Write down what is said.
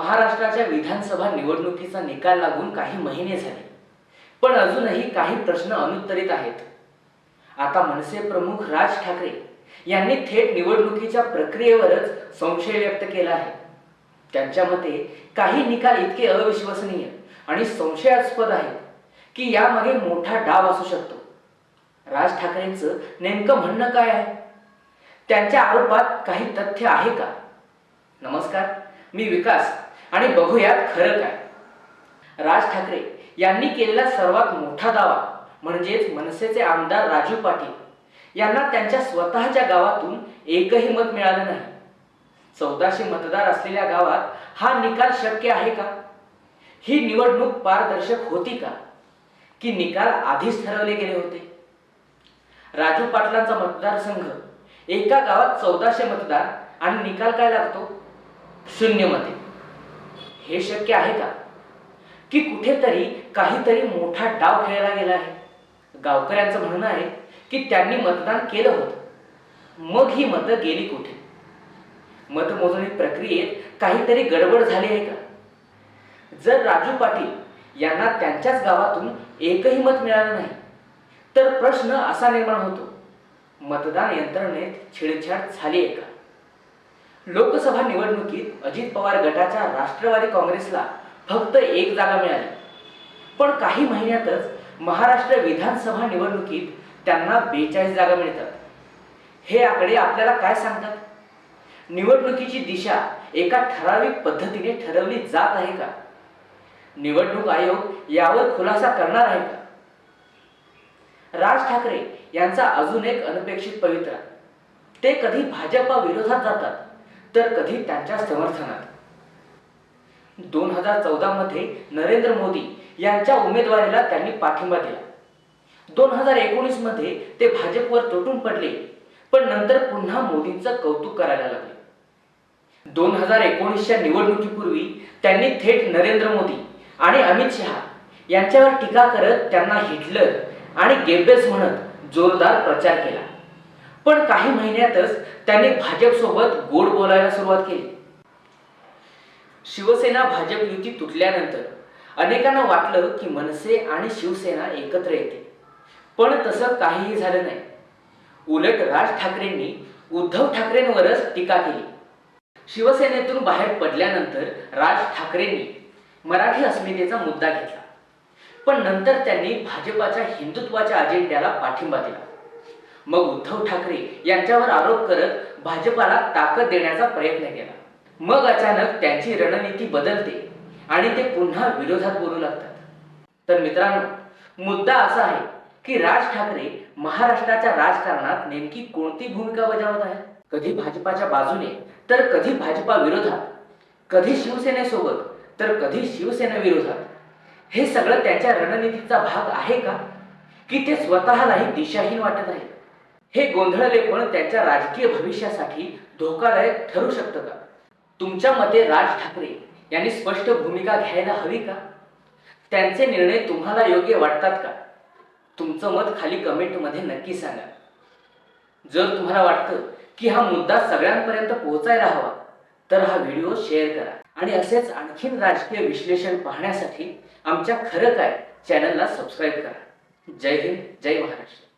महाराष्ट्राच्या विधानसभा निवडणुकीचा निकाल लागून काही महिने झाले. पण अजूनही काही प्रश्न अनुत्तरित आहेत. आता मनसे प्रमुख राज ठाकरे यांनी थेट निवडणुकीच्या प्रक्रियेवरच संशय व्यक्त केला आहे. त्यांच्या मते काही निकाल इतके अविश्वसनीय आणि संशयास्पद आहेत की यामागे मोठा डाव असू शकतो. राज ठाकरेंचं नेमकं म्हणणं काय आहे? त्यांच्या आरोपात काही तथ्य आहे का? नमस्कार मी विकास आणि बघूयात खरं काय. राज ठाकरे यांनी केलेला सर्वात मोठा दावा म्हणजेच मनसेचे आमदार राजू पाटील यांना त्यांच्या स्वतःच्या गावातून एकही मत मिळालं नाही. चौदाशे मतदार असलेल्या गावात हा निकाल शक्य आहे का? ही निवडणूक पारदर्शक होती का? की निकाल आधीच ठरवले गेले होते? राजू पाटलांचा मतदारसंघ एका गावात चौदाशे मतदार आणि निकाल काय लागतो? शून्य मते. हे शक्य आहे का? की कुठेतरी काहीतरी मोठा डाव खेळला गेला आहे. गावकऱ्यांचं म्हणणं आहे की त्यांनी मतदान केलं होतं. मग ही मतं गेली कुठे? मतमोजणी प्रक्रियेत काहीतरी गडबड झाली आहे का? जर राजू पाटील यांना त्यांच्याच गावातून एकही मत मिळालं नाही तर प्रश्न असा निर्माण होतो मतदान यंत्रणेत छेडछाड झाली आहे का? लोकसभा निवडणुकीत अजित पवार गटाच्या राष्ट्रवादी काँग्रेसला फक्त एक जागा मिळाली. पण काही महिन्यातच महाराष्ट्र विधानसभा निवडणुकीत त्यांना बेचाळीस जागा मिळतात. हे आकडे आपल्याला काय सांगतात? निवडणुकीची दिशा एका ठराविक पद्धतीने ठरवली जात आहे का? निवडणूक आयोग यावर खुलासा करणार आहे का? राज ठाकरे यांचा अजून एक अनपेक्षित पवित्रा. ते कधी भाजपा विरोधात जातात? तर कधी त्यांच्या समर्थनात. दोन हजार चौदा मध्ये नरेंद्र मोदी यांच्या उमेदवारीला त्यांनी पाठिंबा दिला. दोन हजार एकोणीसमध्ये ते भाजपवर तुटून पडले पण नंतर पुन्हा मोदींचं कौतुक करायला लागले. दोन हजार एकोणीसच्या निवडणुकीपूर्वी त्यांनी थेट नरेंद्र मोदी आणि अमित शहा यांच्यावर टीका करत त्यांना हिटलर आणि गेबेस म्हणत जोरदार प्रचार केला. पण काही महिन्यातच त्यांनी भाजपसोबत गोड बोलायला सुरुवात केली. शिवसेना भाजप युती तुटल्यानंतर अनेकांना वाटलं की मनसे आणि शिवसेना एकत्र येते पण तसं काहीही झालं नाही. उलट राज ठाकरेंनी उद्धव ठाकरेंवरच टीका केली. शिवसेनेतून बाहेर पडल्यानंतर राज ठाकरेंनी मराठी अस्मितेचा मुद्दा घेतला. पण नंतर त्यांनी भाजपाच्या हिंदुत्वाच्या अजेंड्याला पाठिंबा दिला. मग उद्धव ठाकरे यांच्यावर आरोप करत भाजपाला ताकद देण्याचा प्रयत्न केला. मग अचानक त्यांची रणनीती बदलते आणि ते पुन्हा विरोधात बोलू लागतात. तर मित्रांनो मुद्दा असा आहे की राज ठाकरे महाराष्ट्राच्या राजकारणात नेमकी कोणती भूमिका बजावत आहे कधी भाजपाच्या बाजूने तर कधी भाजपा विरोधात. कधी शिवसेनेसोबत तर कधी शिवसेना विरोधात. हे सगळं त्यांच्या रणनीतीचा भाग आहे का? की ते स्वतःलाही दिशाहीन वाटत आहे हे गोंधळले पण त्यांच्या राजकीय भविष्यासाठी धोकादायक ठरू शकतं का? तुमच्या मते राज ठाकरे यांनी स्पष्ट भूमिका घ्यायला हवी का? त्यांचे निर्णय तुम्हाला योग्य वाटतात का? तुमचं मत खाली कमेंटमध्ये नक्की सांगा. जर तुम्हाला वाटतं की हा मुद्दा सगळ्यांपर्यंत पोहोचायला हवा तर हा व्हिडिओ शेअर करा आणि असेच आणखीन राजकीय विश्लेषण पाहण्यासाठी आमच्या खरं काय चॅनलला सबस्क्राईब करा. जय हिंद जय महाराष्ट्र.